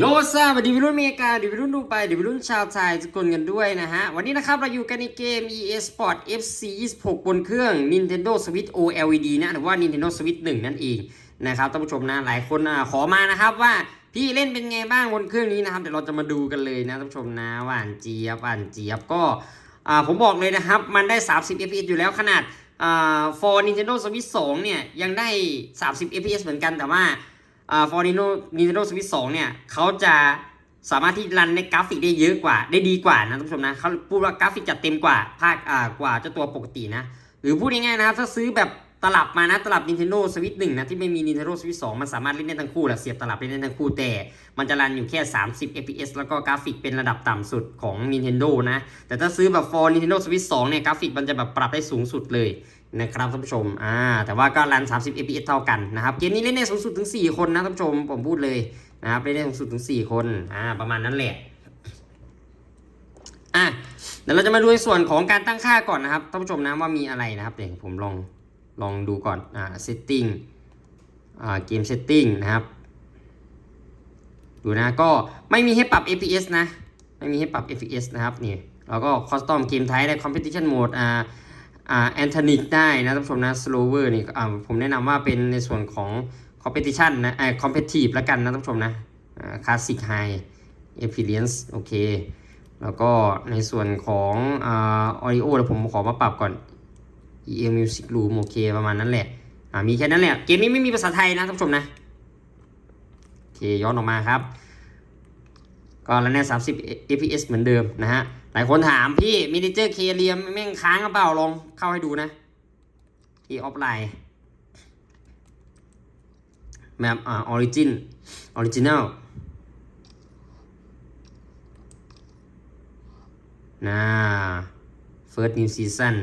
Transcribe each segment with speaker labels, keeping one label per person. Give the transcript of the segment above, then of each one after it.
Speaker 1: โยซาวัสดีวัยรุ่นอเมริกาดีวัยรุ่นดูไปดีวัยรุ่นชาวไทยทุกคนกันด้วยนะฮะ วันนี้นะครับเราอยู่กันในเกม EA Sport FC 26 บนเครื่อง Nintendo Switch OLED นะ หรือว่า Nintendo Switch 1 นั่นเองนะครับท่านผู้ชมนะ หลายคนอะขอมานะครับว่าพี่เล่นเป็นไงบ้างบนเครื่องนี้นะครับ เดี๋ยวเราจะมาดูกันเลยนะท่านผู้ชมนะหวานเจี๊ยบหวานเจี๊ยบก็ผมบอกเลยนะครับ มันได้ 30 fps อยู่แล้วขนาดอ่า for Nintendo Switch 2 เนี่ยยังได้ 30 fps เหมือนกันแต่ว่า อ่า for Nintendo Nintendo Switch 2เนี่ยเขาจะสามารถที่รันในกราฟิกได้เยอะกว่า ได้ดีกว่านะท่านผู้ชมนะเขาพูดว่ากราฟิกจัดเต็มกว่าภาคอ่ากว่าเจ้าตัวปกตินะ หรือพูดง่ายๆนะครับถ้าซื้อแบบตลับมานะตลับ Nintendo Switch 1นะที่ไม่มี Nintendo Switch 2 มันสามารถเล่นได้ทั้งคู่แหละเสียบตลับเล่นได้ทั้งคู่แต่ มันจะรันอยู่แค่ 30 fps แล้วก็กราฟิกเป็นระดับต่ำสุดของ Nintendo นะ แต่ถ้าซื้อแบบ for Nintendo Switch 2 เนี่ยกราฟิกมันจะแบบปรับได้สูงสุดเลย นะครับท่านผู้ชม อ่า แต่ว่าก็รัน 30 fps เท่ากันนะครับ เกมนี้เล่นได้สูงสุดถึง 4 คนนะท่านผู้ชม ผมพูดเลยนะครับ เล่นได้สูงสุดถึง 4 คน อ่า ประมาณนั้นแหละ อะ เดี๋ยวเราจะมาดูในส่วนของการตั้งค่าก่อนนะครับท่านผู้ชมนะว่ามีอะไรนะครับ เดี๋ยวผมลอง ลองดูก่อน อ่า setting อ่า เกม setting นะครับ ดูนะ ก็ไม่มีให้ปรับ fps นะ ไม่มีให้ปรับ fps นะครับ นี่ แล้วก็ custom เกมไทยได้ competition mode อ่า แอนโทนิกได้นะท่านผู้ชมนะ slower นี่อ่าผมแนะนำว่าเป็นในส่วนของ competition นะเอ่อ competitive แล้วกันนะท่านผู้ชมนะอ่า classic high experience โอเค แล้วก็ในส่วนของอ่า audio เดี๋ยวผมขอมาปรับก่อน EM Music Room โอเคประมาณนั้นแหละอ่ามีแค่นั้นแหละ เกมนี้ไม่มีภาษาไทยนะท่านผู้ชมนะ โอเคย้อนออกมาครับ ก็แล้วเนี่ย30 fps เหมือนเดิมนะฮะายคนถามพี่มินิเจอร์เคเรียมแม่งค้างกระเปล่าลงเข้าให้ดูนะที่ออฟไลน์แบบอ่าออริจินออริจินัลนะ first new season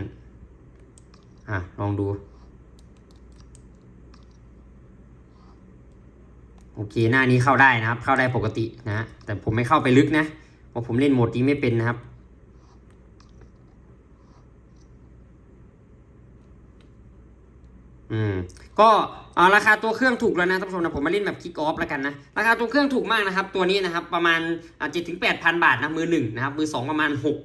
Speaker 1: อะ ลองดู โอเค หน้านี้เข้าได้นะครับ เข้าได้ปกตินะ แต่ผมไม่เข้าไปลึกนะ เพราะผมเล่นโหมดนี้ไม่เป็นนะครับ อืมก็อ่าราคาตัวเครื่องถูกแล้วนะท่านผู้ชมนะผมมาเล่นแบบคิกออฟแล้วกันนะราคาตัวเครื่องถูกมากนะครับ ตัวนี้นะครับประมาณเจ็ดถึงแปดพันบาทนะมือหนึ่งนะครับมือสองประมาณหก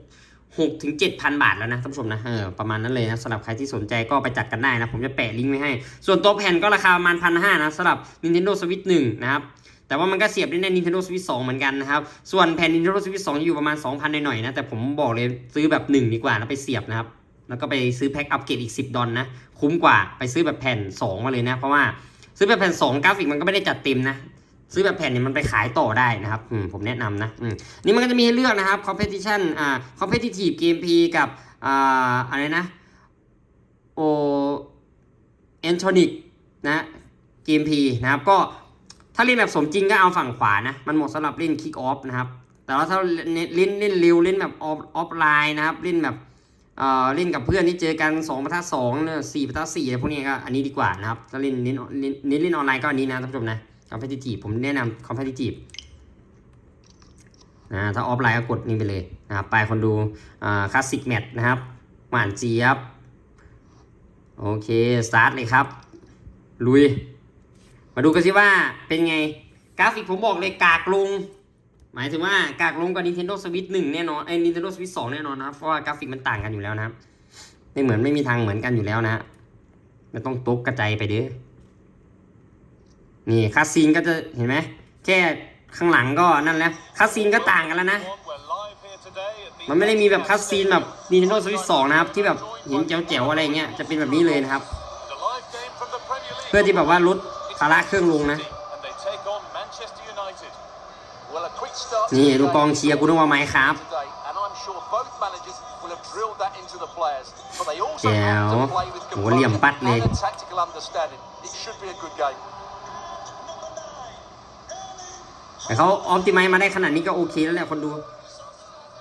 Speaker 1: หกถึงเจ็ดพันบาทแล้วนะท่านผู้ชมนะเออประมาณนั้นเลยนะสำหรับใครที่สนใจก็ไปจัดกันได้นะผมจะแปะลิงก์ไว้ให้ ส่วนตัวแผ่นก็ราคาประมาณพันห้านะสำหรับ Nintendo Switch 1 นะครับแต่ว่ามันก็เสียบได้ใน Nintendo Switch 2 เหมือนกันนะครับ ส่วนแผ่น Nintendo Switch 2อยู่ประมาณ 2,000หน่อยๆนะ แต่ผมบอกเลยซื้อแบบ 1 ดีกว่าแล้วไปเสียบนะครับ แล้วก็ไปซื้อแพ็คอัปเกรดอีก 10 ดอลนะ คุ้มกว่าไปซื้อแบบแผ่น 2 มาเลยนะ เพราะว่าซื้อแบบแผ่น 2 กราฟิกมันก็ไม่ได้จัดเต็มนะ ซื้อแบบแผ่นเนี่ยมันไปขายต่อได้นะครับผมแนะนำนะนี่มันก็จะมีให้เลือกนะครับ competition อ่า competitive game p กับอ่าอะไรนะโอ a n t o n i c นะเกม p นะครับก็ถ้าเล่นแบบสมจริงก็เอาฝั่งขวานะ มันเหมาะสำหรับเล่นคิกออฟนะครับ แต่ว่าถ้าเล่นเล่นเล่นเร็วเล่นแบบออฟออฟไลน์นะครับ เล่นแบบ เอ่อเล่นกับเพื่อนที่เจอกัน2ประทัสองเนี่ยสี่ประทัสี่อะไรพวกนี้ก็อันนี้ดีกว่านะครับถ้าเล่นเน้นเน้นเล่นออนไลน์ก็อันนี้นะท่านผู้ชมนะคอมเพติทีฟผมแนะนำคอมเพติทีฟนะถ้าออฟไลน์ก็กดนี่ไปเลยนะครับไปคนดูคลาสสิกแมทนะครับหวานเจี๊ยบโอเคสตาร์ทเลยครับ ลุย มาดูกันสิว่าเป็นไง กราฟิกผมบอกเลยกากลง หมายถึงว่ากากลงกับ Nintendo Switch 1แน่นอนไอ้ Nintendo Switch 2 แน่นอนนะครับ เพราะว่ากราฟิกมันต่างกันอยู่แล้วนะครับไม่เหมือนไม่มีทางเหมือนกันอยู่แล้วนะไม่ต้องตกกระจายไปเด้อนี่คาซีนก็จะเห็นไหมแค่ข้างหลังก็นั่นแล้วคาซีนก็ต่างกันแล้วนะ มันไม่ได้มีแบบคัสซีนแบบ Nintendo Switch 2 นะครับ ที่แบบเห็นแจ๋วๆอะไรเงี้ยจะเป็นแบบนี้เลยนะครับ เพื่อที่แบบว่าลดภาระเครื่องลงนะ นี่ดูกองเชียร์กูนึกว่าไม้ครับแจ๋วโหเหลี่ยมปัดเลยแต่เขาออ t ติไมมาได้ขนาดนี้ก็โอเคแล้วแหละคนดู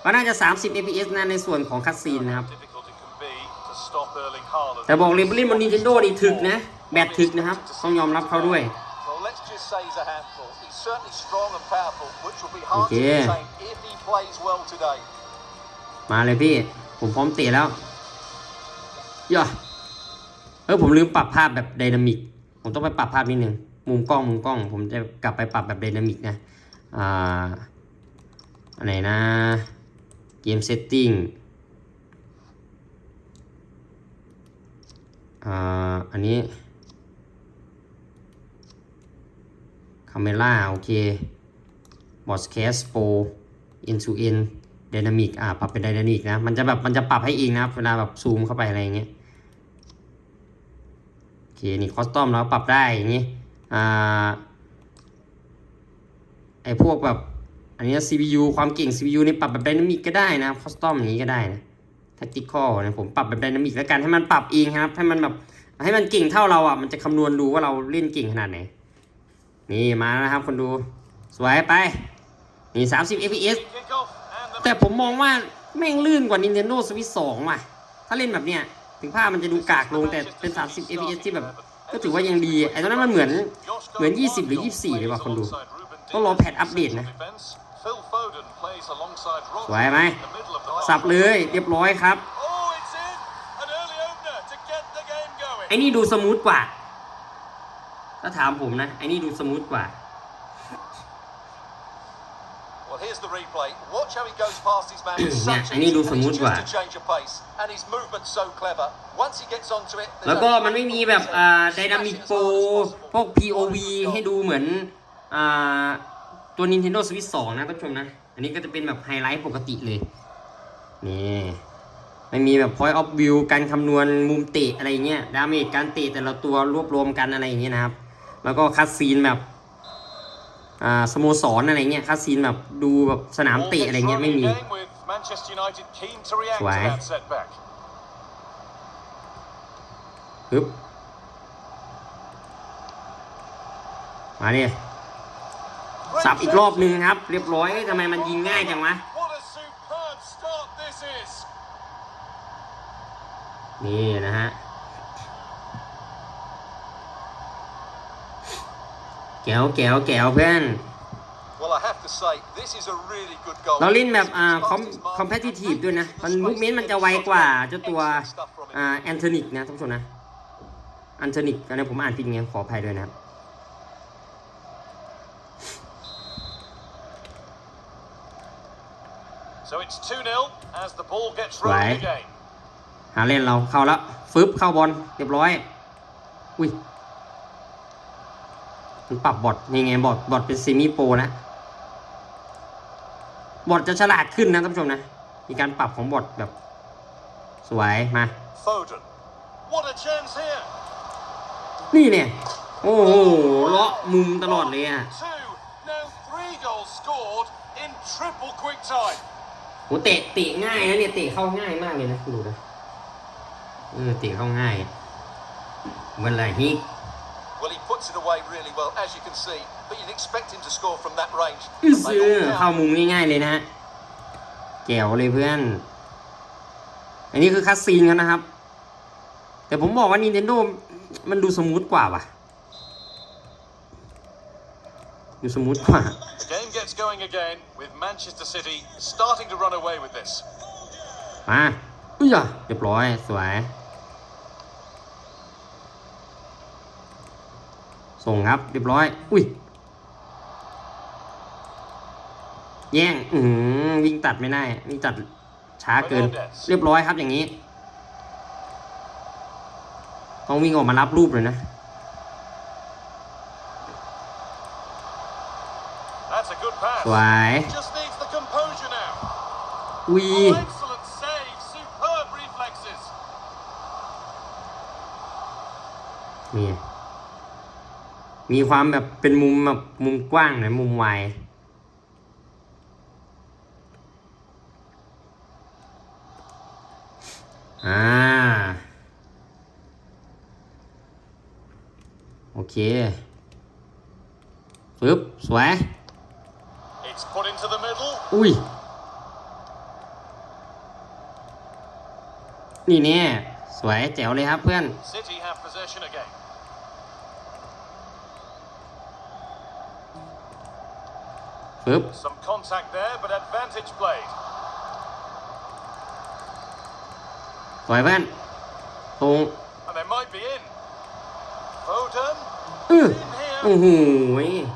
Speaker 1: ก็น่าจะ 30 fps นะในส่วนของคัสซีนนะครับ แต่บอกเลยเล่นบน Nintendo นี่ถึกนะ แบตถึกนะครับ ต้องยอมรับเขาด้วย
Speaker 2: โอเค
Speaker 1: มาเลยพี่ ผมพร้อมเตะแล้วย่าเออผมลืมปรับภาพแบบไดนามิก ผมต้องไปปรับภาพนิดนึง มุมกล้องมุมกล้อง ผมจะกลับไปปรับแบบไดนามิกนะ อ่าอันไหนนะ เกมเซตติ้ง อ่า อันนี้ คาเมล่าโอเคบอสแคสโปรอินซูอินไดนามิกอ่าปรับเป็นไดนามิกนะ มันจะแบบมันจะปรับให้เองนะเวลาแบบซูมเข้าไปอะไรอย่างเงี้ยโอเคนี่คอสตอมแล้วปรับได้อย่างงี้อ่าไอพวกแบบอันนี้ CPU ความเก่ง CPU นี่ปรับแบบไดนามิกก็ได้นะคอสตอมอย่างนี้ก็ได้นะ tactical นะผมปรับแบบไดนามิกแล้วกันให้มันปรับเองครับให้มันแบบให้มันเก่งเท่าเราอะมันจะคำนวณดูว่าเราเล่นเก่งขนาดไหน นี่มาแล้วนะครับคนดู สวยไป นี่ 30 fps
Speaker 2: Kickoff and the
Speaker 1: แต่ผมมองว่าแม่งลื่นกว่า Nintendo Switch 2 ว่ะ ถ้าเล่นแบบเนี้ย ถึงภาพมันจะดูกากลงแต่เป็น 30 fps ที่แบบ ก็ถือว่ายังดี ไอ้ตอนนั้นมันเหมือนเหมือน 20 หรือ 24 เลยว่ะคนดู ต้องรอแพทอัปเดตนะ สวยไหม สับเลยเรียบร้อยครับ
Speaker 2: Oh, it's in. An early opener to get the game going.
Speaker 1: ไอ้นี่ดูสมูทกว่า ถ้าถามผมนะ ไอ้นี่ดูสมูทกว่า
Speaker 2: Well, here's the replay. Watch how he goes past his man with
Speaker 1: เนี่ย
Speaker 2: such
Speaker 1: ไอ้นี่ดู
Speaker 2: ease,
Speaker 1: ส
Speaker 2: and
Speaker 1: มู
Speaker 2: he's
Speaker 1: ทกว่า
Speaker 2: just a change of pace, and his movement's so clever. Once he gets onto it, there's
Speaker 1: แล้วก็
Speaker 2: only
Speaker 1: มันไม่
Speaker 2: one
Speaker 1: มีแบบ
Speaker 2: thing to
Speaker 1: อ่า
Speaker 2: do.
Speaker 1: ไดนามิก
Speaker 2: Smash it as
Speaker 1: โปร
Speaker 2: hard as possible.
Speaker 1: พวก POV ให้ดูเหมือนอ่าตัว Nintendo Switch 2 นะท่านผู้ชมนะ อันนี้ก็จะเป็นแบบไฮไลท์ปกติเลย นี่ไม่มีแบบ point of view การคำนวณมุมเตะอะไรเงี้ย ดาเมจการเตะแต่ละตัวรวบรวมกันอะไรอย่างเงี้ยนะครับ แล้วก็คัดซีนแบบอ่าสโมสรอะไรเงี้ยคัดซีนแบบดูแบบสนามเตะอะไรเงี้ยไม่มี
Speaker 2: Game with Manchester United keen to react to
Speaker 1: Swear.
Speaker 2: that setback.
Speaker 1: ปึ๊บมาดิสับอีกรอบหนึ่งครับ เรียบร้อยเอ้ยทำไมมันยิงง่ายจังวะ
Speaker 2: What a superb start this is.
Speaker 1: นี่นะฮะ แก้วแก้วแก้วเพื่อน
Speaker 2: Well, I have to say, this is a really good goal.
Speaker 1: เราเล่นแบบอ่าคอมคอมเพติทีฟด้วยนะ มันมูฟเมนต์มันจะไวกว่าเจ้าตัวอ่าแอนโทนิกนะท่านผู้ชมนะแอนโทนิกอันนี้ผมอ่านผิดไงขออภัยด้วยนะครับ
Speaker 2: So it's 2 0 as the ball gets rolling
Speaker 1: Right.
Speaker 2: again.
Speaker 1: หาเล่นเราเข้าแล้วฟึบเข้าบอลเรียบร้อย อุ้ย มันปรับบอทนี่ไงบอทบอทเป็นซีมิโปรนะบอทจะฉลาดขึ้นนะท่านผู้ชมนะ มีการปรับของบอทแบบ สวยมา
Speaker 2: Foden. What a chance here.
Speaker 1: นี่เนี่ย โอ้โหเลาะมุมตลอดเลยอะ
Speaker 2: Two, now three goals scored in triple quick time.
Speaker 1: โหเตะเตะง่ายนะเนี่ยเตะเข้าง่ายมากเลยนะดูนะเออเตะเข้าง่ายเหมือนอะไรฮิก
Speaker 2: Well, he puts it away really well, as you can see, but you'd expect him to score from that range.
Speaker 1: อื้อ
Speaker 2: They
Speaker 1: ซื้อ
Speaker 2: all
Speaker 1: เข้า
Speaker 2: count.
Speaker 1: มุมง่ายๆเลยนะฮะแจ๋วเลยเพื่อน อันนี้คือคัสซีนกันนะครับ แต่ผมบอกว่า Nintendo มันดูสมูทกว่าว่ะ ดูสมูทกว่า
Speaker 2: The game gets going again with Manchester City starting to run away with this.
Speaker 1: มาอุ้ยอะเรียบร้อย สวย ส่งครับเรียบร้อย อุ้ย แย่ง อือหือวิ่งตัดไม่ได้วิ่งตัดช้าเกิน เรียบร้อยครับอย่างนี้ ต้องวิ่งออกมารับรูปเลยนะ
Speaker 2: That's a good pass.
Speaker 1: สวย
Speaker 2: Just needs the composure now.
Speaker 1: อุ้ย มีความแบบเป็นมุมแบบมุมกว้างหน่อยมุมไวายอ่า โอเคปึ๊บสวย
Speaker 2: It's put into the middle.
Speaker 1: อุ้ย นี่แน่สวยแจ๋วเลยครับเพื่อน ปึ๊บ
Speaker 2: Some contact there, but advantage played.
Speaker 1: สวยเพื่อนตรง
Speaker 2: And they might be in. Foden
Speaker 1: อื้อ
Speaker 2: in here.
Speaker 1: โอ้โห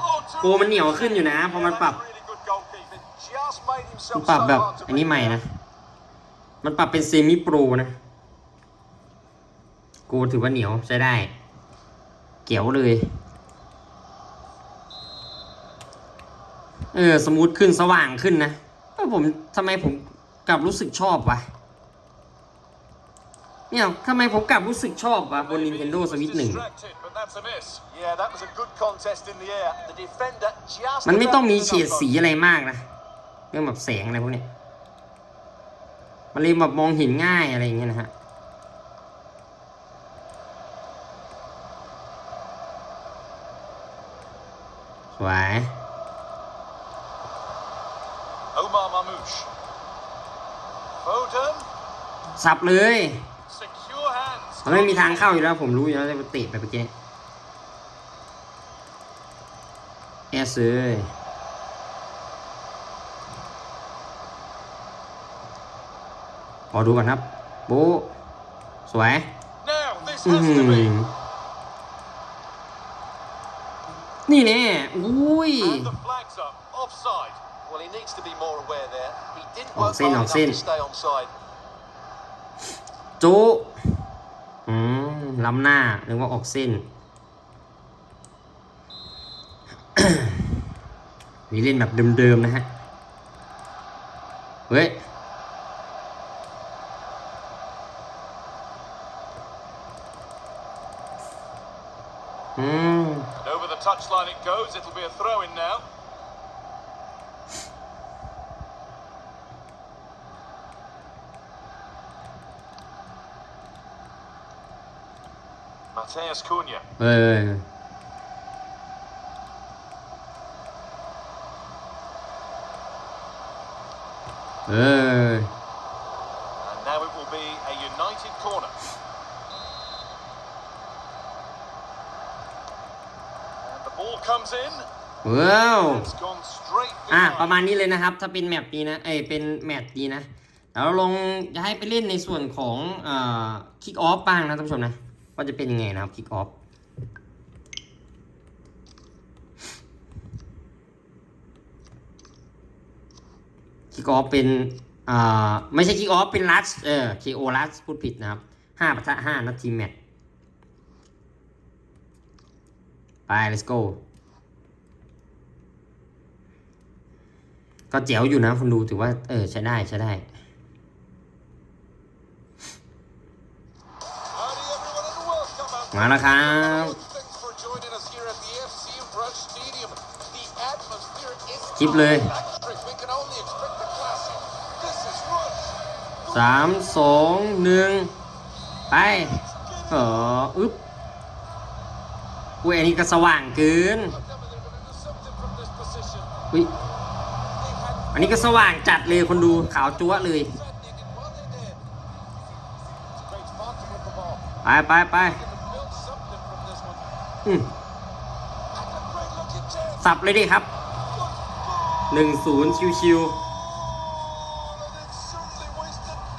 Speaker 2: Oh,
Speaker 1: โกมันเหนียวขึ้นอยู่นะ พอมันปรับ
Speaker 2: Really good goalkeeping. Just made
Speaker 1: มัน
Speaker 2: himself
Speaker 1: ปรับ
Speaker 2: so
Speaker 1: แบบ
Speaker 2: hard to
Speaker 1: อันนี้
Speaker 2: beat.
Speaker 1: ใหม่นะ มันปรับเป็นเซมิโปรนะ โกถือว่าเหนียวใช้ได้ เกี่ยวเลย เออ สมูทขึ้นสว่างขึ้นนะเออผมทำไมผมกลับรู้สึกชอบวะ เนี่ยทำไมผมกลับรู้สึกชอบวะบน
Speaker 3: Maybe
Speaker 1: Nintendo
Speaker 3: he was
Speaker 1: Switch 1
Speaker 3: distracted, but that's a miss.
Speaker 2: Yeah, that was a good contest in the air. The defender just
Speaker 1: มันไม่ต้อง
Speaker 2: about
Speaker 1: มี
Speaker 2: did
Speaker 1: เฉ
Speaker 2: enough
Speaker 1: ด
Speaker 2: though.
Speaker 1: สีอะไรมากนะ เรื่องแบบแสงอะไรพวกเนี้ยมันเลยแบบมองเห็นง่ายอะไรอย่างเงี้ยนะฮะสวย สับเลย
Speaker 3: Secure hands.
Speaker 1: มันไม่มีทางเข้าอยู่แล้วผมรู้อยู่แล้วจะไปเตะไปเมื่อกี้แอสเลยขอดูก่อนครับโบะสวย
Speaker 3: Now, this
Speaker 1: อื้อ
Speaker 3: has
Speaker 1: หื
Speaker 3: to
Speaker 1: อ
Speaker 3: be.
Speaker 1: นี่แน่อุ้ย
Speaker 3: And the flag's up. Offside.
Speaker 2: Well, he needs to be more aware
Speaker 1: จุอืมล้ำหน้านึกว่าออกเส้นนี่เล่นแบบเดิมๆนะฮะ เฮ้ย อืม
Speaker 3: And over the touchline it goes. It'll be a throw in now. Mateus Cunha.
Speaker 1: เอ้ยเอ้ย
Speaker 3: And now it will be a United corner. And the ball comes in.
Speaker 1: ว้าว
Speaker 3: It's gone straight
Speaker 1: อะ
Speaker 3: behind.
Speaker 1: ประมาณนี้เลยนะครับ ถ้าเป็นแมปนี้นะ เอ้ย เป็นแมตช์นี้นะ แล้วเราลองจะให้ไปเล่นในส่วนของเอ่อคิกออฟบ้างนะท่านผู้ชมนะ ว่าจะเป็นยังไงนะครับคิกออฟคิกออฟเป็นอ่าไม่ใช่คิกออฟเป็นลัสเออเคโอลัสพูดผิดนะครับห้าปะทะห้านัดทีแมตช์ไป let's go ก็เจ๋วอยู่นะคุณดูถือว่า เออ ใช้ได้ ใช้ได้ มาแล้วครับ คลิปเลยสามสองหนึ่งไปเอออึ๊บอุ้ยอันนี้ก็สว่างเกินอุ้ยอันนี้ก็สว่างจัดเลยคนดูขาวจั๊วเลย ไปไปไป
Speaker 2: They can build something from this one.
Speaker 1: อืม
Speaker 2: And a great looking chance.
Speaker 1: สับเลยดิครับ หนึ่งศูนย์ชิวๆ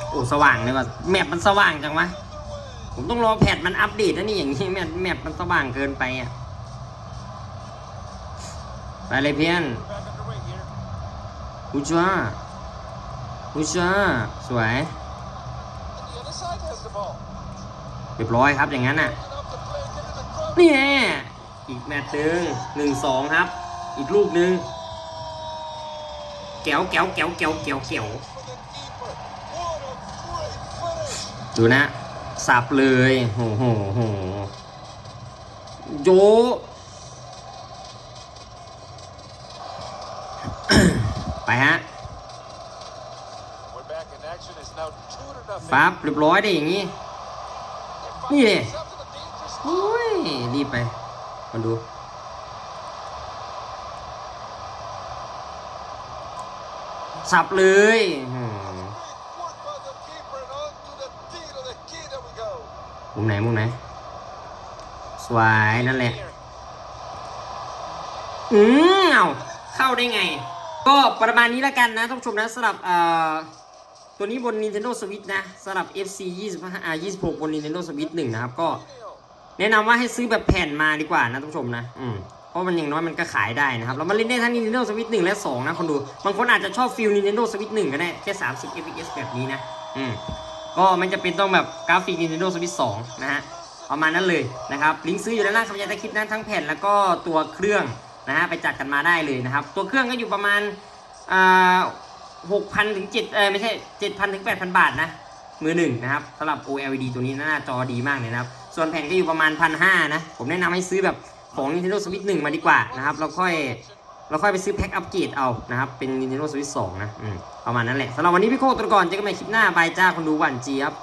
Speaker 1: โอ้สว่างเลยว่ะแมปมันสว่างจังวะ ผมต้องรอแพทมันอัปเดตนะนี่อย่างนี้แมปแมปมันสว่างเกินไปอะ ไปเลยเพี้ยน
Speaker 2: Back underway here.
Speaker 1: อุจ้าอุจ้าสวย เรียบร้อยครับอย่างนั้นน่ะ
Speaker 2: Enough to play, get in the crowd.
Speaker 1: นี่แน่อีกแมตช์หนึ่งหนึ่งสองครับ อีกลูกหนึ่งแก้วแก้วแก้วแก้วแก้วแก้ว
Speaker 2: For the keeper. What a great finish.
Speaker 1: ดูนะ สับเลยโหโหโหโยไปฮะ
Speaker 2: We're back in action. It's now two to nothing.
Speaker 1: ฟับเรียบร้อยดิอย่างงี้
Speaker 2: They're
Speaker 1: นี่
Speaker 2: finding
Speaker 1: ดิ
Speaker 2: themselves
Speaker 1: บไปมาดู สับเลยอืม
Speaker 2: Great work by the keeper and on to the tee to the key. There we go.
Speaker 1: มุมไหน มุมไหน สวย นั่นแหละ
Speaker 2: Here.
Speaker 1: อืมเอาเข้าได้ไง ก็ประมาณนี้แล้วกันนะท่านผู้ชมนะสำหรับเอ่อตัวนี้บน Nintendo Switch นะสำหรับ FC 25อ่า26 บน Nintendo Switch 1 นะครับ ก็ แนะนำว่าให้ซื้อแบบแผ่นมาดีกว่านะท่านผู้ชมนะ อืมเพราะมันอย่างน้อยมันก็ขายได้นะครับเรามาเล่นได้ทั้ง Nintendo Switch 1 และ 2 นะคนดู บางคนอาจจะชอบฟิล Nintendo Switch 1 ก็ได้แค่ 30 fps แบบนี้นะ อืมก็ไม่จะเป็นต้องแบบกราฟิก Nintendo Switch 2 นะฮะประมาณนั้นเลยนะครับ ลิงก์ซื้ออยู่ด้านล่างคำยันตะคลิปนะทั้งแผ่นแล้วก็ตัวเครื่องนะฮะไปจัดกันมาได้เลยนะครับ ตัวเครื่องก็อยู่ประมาณอ่าหกพันถึงเจ็ดเออไม่ใช่เจ็ดพันถึงแปดพันบาทนะมือหนึ่งนะครับสำหรับ OLED ตัวนี้หน้าจอดีมากเลยนะครับ ส่วนแผ่นก็อยู่ประมาณพันห้านะ ผมแนะนำให้ซื้อแบบของ Nintendo Switch 1 มาดีกว่านะครับแล้วค่อยเราค่อยไปซื้อแพ็คอัปเกรดเอานะครับ เป็น Nintendo Switch 2 นะอืมประมาณนั้นแหละสำหรับวันนี้พี่โคตรก่อนเจอกันใหม่คลิปหน้าบายจ้าคนดูหวันจีครับ